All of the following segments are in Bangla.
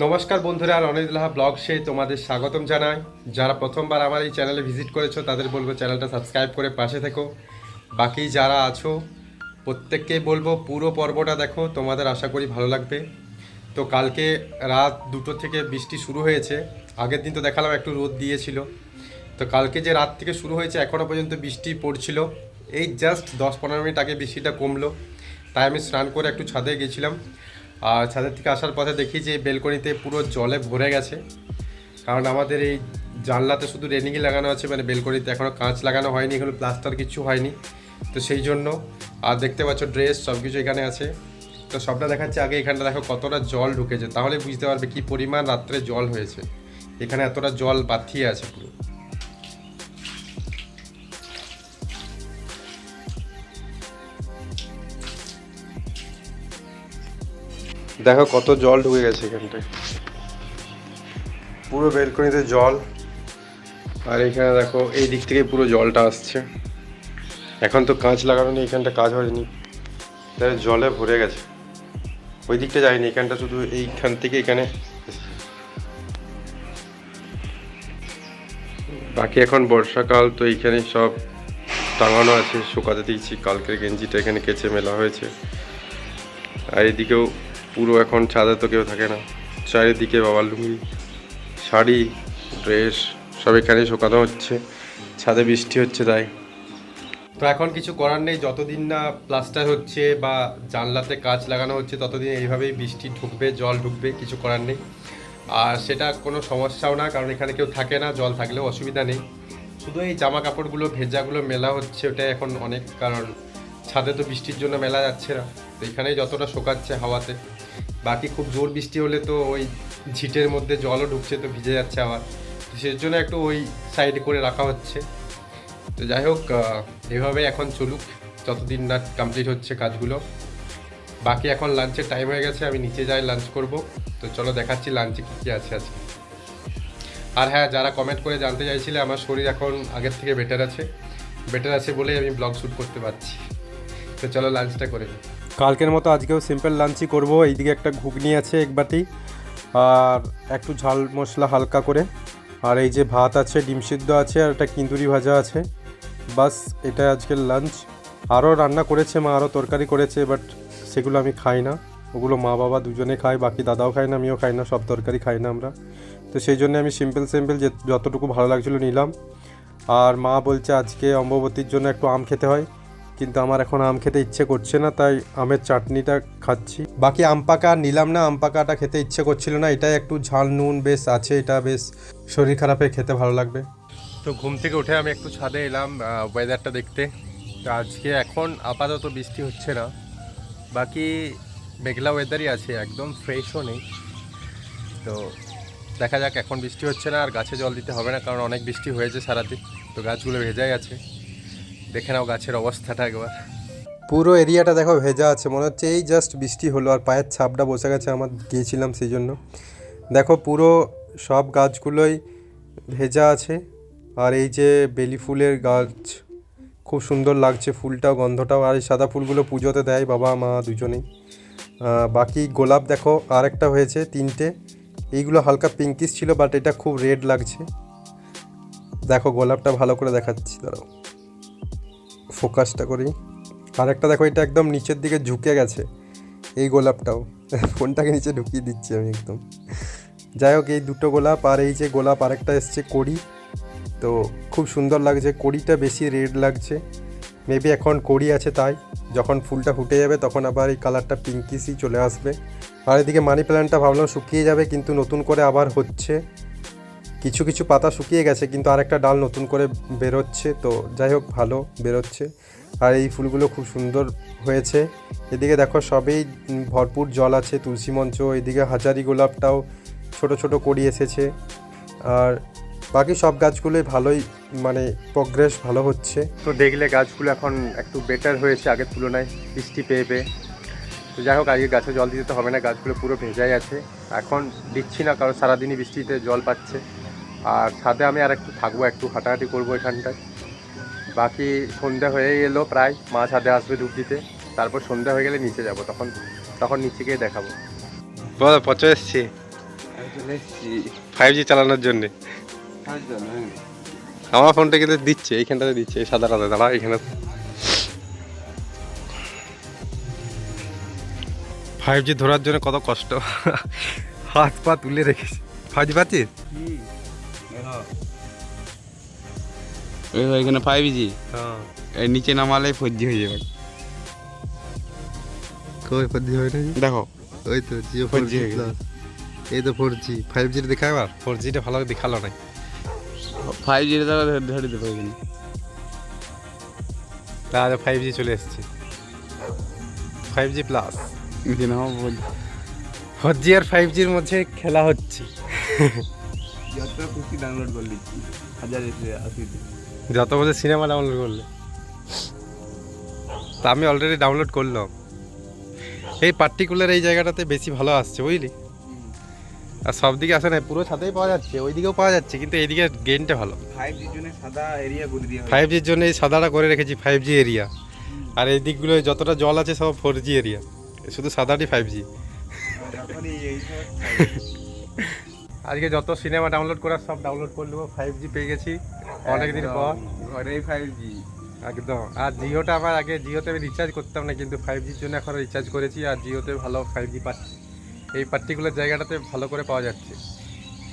নমস্কার বন্ধুরা রনিদুল্লাহ ব্লগ সে তোমাদের স্বাগতম জানাই। যারা প্রথমবার আমার এই চ্যানেলে ভিজিট করেছ, তাদের বলব চ্যানেলটা সাবস্ক্রাইব করে পাশে থেকো। বাকি যারা আছো প্রত্যেককেই বলব পুরো পর্বটা দেখো, তোমাদের আশা করি ভালো লাগবে। তো কালকে রাত দুটো থেকে বৃষ্টি শুরু হয়েছে, আগের দিন তো দেখালাম একটু রোদ দিয়েছিল। তো কালকে যে রাত থেকে শুরু হয়েছে এখনও পর্যন্ত বৃষ্টি পড়ছিল। এই জাস্ট দশ পনেরো মিনিট আগে বৃষ্টিটা কমলো, তাই আমি স্নান করে একটু ছাদে গেছিলাম। আর ছাদের থেকে আসার পথে দেখি যে বেলকনিতে পুরো জলে ভরে গেছে। কারণ আমাদের এই জানলাতে শুধু রেনিংই লাগানো আছে মানে বেলকনিতে এখনও কাঁচ লাগানো হয়নি, এখনও প্লাস্টার কিছু হয়নি। তো সেই জন্য, আর দেখতে পাচ্ছ ড্রেস সব কিছু এখানে আছে। তো সবটা দেখাচ্ছে আগে এখানটা দেখো কতটা জল ঢুকেছে। তাহলে বুঝতে পারবে কি পরিমাণ রাত্রে জল হয়েছে। এখানে এতটা জল বাথিয়ে আছে পুরো। দেখো কত জল ঢুকে গেছে এখানটায়। পুরো বেলকনিতে জল। আর এখানে দেখো এই দিক থেকে পুরো জলটা আসছে। এখন তো কাঁচ লাগানো নেই, এখানটা কাজ হয়নি। তাই জলে ভরে গেছে। ওই দিকটা যায়নি, এখানটা শুধু এইখান থেকে এখানে বাকি এখন বর্ষাকাল, তো এইখানে সব টাঙানো আছে, শুকাতে দিয়েছি কালকের গেঞ্জিটা এখানে কেচে মেলা হয়েছে। আর এদিকেও পুরো এখন ছাদে তো কেউ থাকে না। চারিদিকে বাবার লুঙ্গি, শাড়ি, ড্রেস, সব এখানে শোকানো হচ্ছে। ছাদে বৃষ্টি হচ্ছে তাই। তো এখন কিছু করার নেই, যতদিন না প্লাস্টার হচ্ছে বা জানলাতে কাঁচ লাগানো হচ্ছে, ততদিন এইভাবেই বৃষ্টি ঢুকবে, জল ঢুকবে, কিছু করার নেই। আর সেটা কোনো সমস্যাও না, কারণ এখানে কেউ থাকে না, জল থাকলেও অসুবিধা নেই। শুধু এই জামা কাপড়গুলো ভেজাগুলো মেলা হচ্ছে, ওটাই এখন অনেক কারণ। ছাদে তো বৃষ্টির জন্য মেলা যাচ্ছে না, তো এখানেই যতটা শোকাচ্ছে হাওয়াতে। বাকি খুব জোর বৃষ্টি হলে তো ওই ঝিটের মধ্যে জলও ঢুকছে, তো ভিজে যাচ্ছে আবার। তো সেই জন্য একটু ওই সাইড করে রাখা হচ্ছে। তো যাই হোক এভাবে এখন চলুক, যতদিন না কমপ্লিট হচ্ছে কাজগুলো। বাকি এখন লাঞ্চের টাইম হয়ে গেছে, আমি নিচে যাই লাঞ্চ করব। তো চলো দেখাচ্ছি লাঞ্চে কী কী আছে আজকে। আর হ্যাঁ যারা কমেন্ট করে জানতে চাইছিলে, আমার শরীর এখন আগের থেকে বেটার আছে। বেটার আছে বলেই আমি ব্লগ শ্যুট করতে পারছি। তো চলো লাঞ্চটা করে নিই। কালকের মতো আজকেও সিম্পল লাঞ্চই করব। এইদিকে একটা ঘুগনি আছে এক বাটি, আর একটু ঝাল মশলা হালকা করে। আর এই যে ভাত আছে, ডিম সিদ্ধ আছে, আর একটা কিন্দুরি ভাজা আছে। বাস, এটা আজকের লাঞ্চ। আরও রান্না করেছে মা, আরও তরকারি করেছে, বাট সেগুলো আমি খাই না। ওগুলো মা বাবা দুজনে খায়, বাকি দাদাও খায় না, আমিও খাই না, সব তরকারি খাই না আমরা। তো সেই জন্য আমি সিম্পল সিম্পল যে যতটুকু ভালো লাগছিল নিলাম। আর মা বলছে আজকে অম্ববতীর জন্য একটু আম খেতে হয়। কিন্তু আমার এখন আম খেতে ইচ্ছে করছে না, তাই আমের চাটনিটা খাচ্ছি। বাকি আম পাকা নিলাম না, আম পাকাটা খেতে ইচ্ছে করছিল না, এটাই একটু ঝাল, নুন, বেশ আছে এটা, বেশ শরীর খারাপে খেতে ভালো লাগবে। তো ঘুম থেকে উঠে আমি একটু ছাদে এলাম ওয়েদারটা দেখতে। তো আজকে এখন আপাতত বৃষ্টি হচ্ছে না, বাকি মেঘলা ওয়েদারই আছে, একদম ফ্রেশও নেই। তো দেখা যাক, এখন বৃষ্টি হচ্ছে না, আর গাছে জল দিতে হবে না, কারণ অনেক বৃষ্টি হয়েছে সারাদিন। তো গাছগুলো ভেজাই আছে। দেখে নাও গাছের অবস্থাটা একবার। পুরো এরিয়াটা দেখো ভেজা আছে, মনে হচ্ছে এই জাস্ট বৃষ্টি হলো আর পায়ের ছাপটা বসে গেছে, আমার গিয়েছিলাম সেই জন্য। দেখো পুরো সব গাছগুলোই ভেজা আছে, আর এই যে বেলি ফুলের গাছ, খুব সুন্দর লাগছে ফুলটাও, গন্ধটাও, আর এই সাদা ফুলগুলো পুজোতে দেয় বাবা, মা দুজনেই। বাকি গোলাপ দেখো আর একটা হয়েছে, তিনটে। এইগুলো হালকা পিঙ্কিশ ছিল বাট এটা খুব রেড লাগছে। দেখো গোলাপটা ভালো করে দেখাচ্ছি, দাঁড়াও। ফোকাসটা করি। আর একটা দেখো, এটা একদম নিচের দিকে ঝুঁকে গেছে। এই গোলাপটাও। ফোনটাকে নিচে ঢুকিয়ে দিচ্ছি আমি একদম। যাই হোক, এই দুটো গোলাপ আর এই যে গোলাপ আরেকটা এসছে, কড়ি। তো খুব সুন্দর লাগছে। কড়িটা বেশি রেড লাগছে। মেবি এখন কড়ি আছে তাই। যখন ফুলটা ফুটে যাবে, তখন আবার এই কালারটা পিঙ্কিশই চলে আসবে। আর এদিকে মানি প্ল্যান্টটা ভাবলাম শুকিয়ে যাবে, কিন্তু নতুন করে আবার হচ্ছে। কিছু কিছু পাতা শুকিয়ে গেছে, কিন্তু আরেকটা ডাল নতুন করে বেরোচ্ছে, তো যাই হোক ভালো বেরোচ্ছে। আর এই ফুলগুলো খুব সুন্দর হয়েছে। এদিকে দেখো সবেই ভরপুর জল আছে, তুলসী মঞ্চ এদিকে হাজারি গোলাপটাও ছোট ছোট করি এসেছে। আর বাকি সব গাছগুলোই ভালোই মানে প্রগ্রেস ভালো হচ্ছে। তো দেখলে গাছগুলো এখন একটু বেটার হয়েছে আগের তুলনায়, বৃষ্টি পেয়ে পেয়ে তো যাই হোক, আজকে গাছে জল দিতে তো হবে না, গাছগুলো পুরো ভেজাই আছে। এখন দিচ্ছি না, কারণ সারাদিনই বৃষ্টিতে জল পাচ্ছে। আর ছাদে আমি আর একটু থাকব একটু হাঁটাহাঁটি করব এখানটায়। বাকি সন্ধ্যা হয়ে এলো প্রায় মা ছাদে আসবে দুধ দিতে। তারপর সন্ধ্যা হয়ে গেলে নিচে যাব তখন তখন নিচে গিয়ে দেখাবো। বলো পচে এসছি? ফাইভ জি চালানোর জন্যে। আমার ফোনটা কিন্তু দিচ্ছে এইখানটাতে দিচ্ছে এই সাদা কাদা দাঁড়া এখানে ফাইভ জি ধরার জন্য কত কষ্ট। হাত পা তুলে রেখেছি। ফাইভ জি পাচ্ছিস? ওই এখানে ফাইভ জি হ্যাঁ এর নিচে নামালে ফোর জি হয়ে যাবে কই ফোর জি হয় না দেখো ওই তো জিও 4G হয়ে গেছে। এই তো ফোর জি ফাইভ জিটা দেখা এবার ফোর জিটা ভালো দেখাল নাই ফাইভ জি দেখো ধরে দেবো এখানে তাহলে ফাইভ জি চলে এসেছে ফাইভ জি প্লাস নিচে নামাবো বল ফোর জি আর ফাইভ জির মধ্যে খেলা হচ্ছে যত খুশি ডাউনলোড করে দিচ্ছি হাজার এসে আশিতে যত বছর সিনেমা ডাউনলোড করলে। তা আমি অলরেডি ডাউনলোড করলাম। এই পার্টিকুলার এই জায়গাটাতে বেশি ভালো আসছে বুঝলি? আর সব দিকে আসে না পুরো ছাদেই পাওয়া যাচ্ছে ওই দিকেও পাওয়া যাচ্ছে কিন্তু এইদিকে গেনটা ভালো। ফাইভ জির জন্য সাদা এরিয়া করে দিয়ে ফাইভ জির জন্য এই সাদাটা করে রেখেছি ফাইভ জি এরিয়া আর এই দিকগুলো যতটা জল আছে সব ফোর জি এরিয়া শুধু সাদাটি ফাইভ জি আজকে যত সিনেমা ডাউনলোড করার সব ডাউনলোড করে নেব ফাইভ জি পেয়ে গেছি অনেকদিন পর। ঘরেই ফাইভ জি একদম আর জিওটা আমার আগে জিওতে আমি রিচার্জ করতাম না কিন্তু ফাইভ জির জন্য এখন রিচার্জ করেছি আর জিওতে ভালো ফাইভ জি পাচ্ছি এই পার্টিকুলার জায়গাটাতে ভালো করে পাওয়া যাচ্ছে।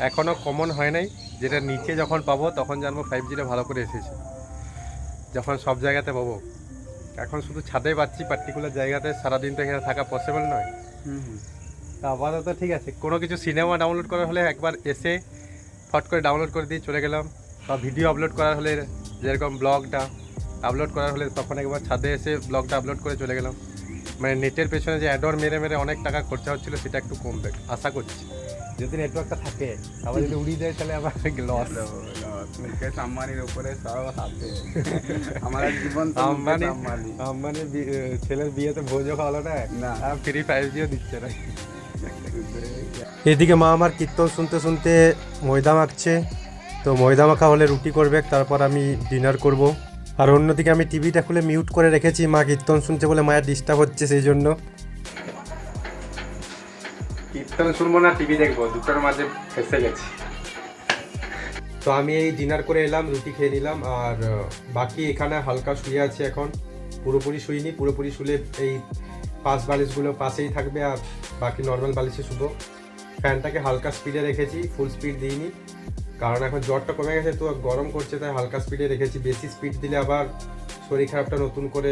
এখনও কমন হয় নাই যেটা নিচে যখন পাবো তখন জানব ফাইভ জিটা ভালো করে এসেছে। যখন সব জায়গাতে পাবো। এখন শুধু ছাদে পাচ্ছি পার্টিকুলার জায়গাতে সারাদিন তো এখানে থাকা পসিবল নয়। তা আপাতত ঠিক আছে। কোনো কিছু সিনেমা ডাউনলোড করার হলে একবার এসে ফট করে ডাউনলোড করে দিয়ে চলে গেলাম। বা ভিডিও আপলোড করার হলে যেরকম ব্লগটা আপলোড করার হলে তখন একবার ছাদে এসে ব্লগটা আপলোড করে চলে গেলাম। মানে নেটের পেছনে যে অ্যাডর মেরে মেরে অনেক টাকা খরচা হচ্ছিল সেটা একটু কমবে আশা করছি। যদি নেটওয়ার্কটা থাকে আবার যদি উড়িয়ে দেয় তাহলে আবার লস মুকেশ আম্বানির উপরে সব হাতে আমার জীবন আম্বানি আম্বানি। ছেলের বিয়েতে ভোজও খাওয়ালো না? ফ্রি ফাইভ জিও দিচ্ছে না। এদিকে মা আমার কীর্তন শুনতে শুনতে ময়দা মাখছে। তো ময়দা মাখা হলে রুটি করবে তারপর আমি ডিনার করব। আর অন্যদিকে আমি টিভিটা খুলে মিউট করে রেখেছি মা কীর্তন শুনছে বলে মায়ের ডিস্টার্ব হচ্ছে সেই জন্য। কীর্তন শুনব না টিভি দেখব দুটোর মাঝে ফেসে গেছি। তো আমি এই ডিনার করে এলাম রুটি খেয়ে নিলাম আর বাকি এখানে হালকা শুয়ে আছে এখন। পুরোপুরি শুইনি পুরোপুরি শুলে এই পাশ বালিশগুলো পাশেই থাকবে আর বাকি নর্মাল বালিশে শুধু ফ্যানটাকে হালকা স্পিডে রেখেছি ফুল স্পিড দিইনি। কারণ এখন জ্বরটা কমে গেছে, তো গরম করছে, তাই হালকা স্পিডে রেখেছি। বেশি স্পিড দিলে আবার শরীর খারাপটা নতুন করে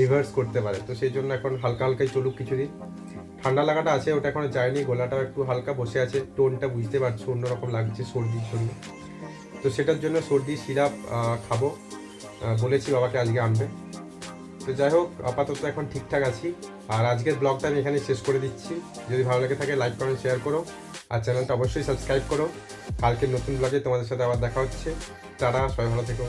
রিভার্স করতে পারে। তো সেই জন্য এখন হালকা হালকাই চলুক কিছুদিন। ঠান্ডা লাগাটা আছে, ওটা এখনও যায়নি, গলাটাও একটু হালকা বসে আছে। টোনটা বুঝতে পারছ, অন্যরকম লাগছে সর্দির জন্য তো সেটার জন্য সর্দি সিরাপ খাব। বলেছি বাবাকে আজকে আনবে। তো যাই হোক, আপাতত এখন ঠিকঠাক আছি। আর আজকের ব্লগটা আমি এখানে শেষ করে দিচ্ছি। যদি ভালো লাগে থাকে লাইক করো শেয়ার করো। আর চ্যানেলটা অবশ্যই সাবস্ক্রাইব করো। কালকে নতুন ব্লগে তোমাদের সাথে আবার দেখা হচ্ছে। তারা সবাই ভালো থেকো।